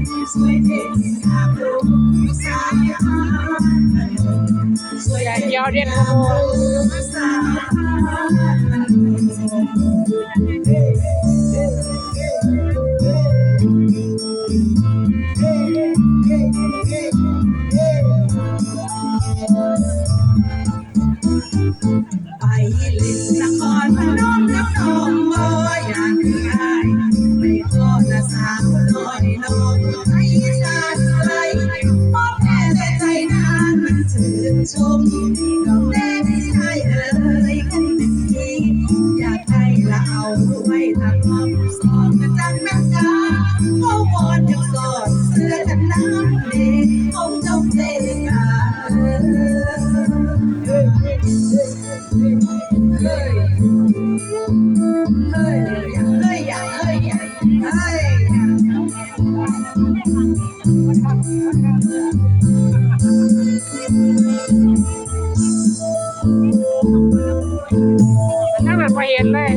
วอยู่บนก ชื่นชมดอกแดงที่ชายเอ่ยกันทีอยากให้ละเอาไว้ทางห้องสอนกันจังแม่กาเขาวอนอยากสอดเสื้อกันน้ำเด็กคงเจ้าเพลงกาเฮ้ยเฮ้ยเฮ้ยเฮ้ยเฮ้ยอย่าเฮ้ยอย่าเฮ้ยอย่า นั่งแบบพปเห็นเลย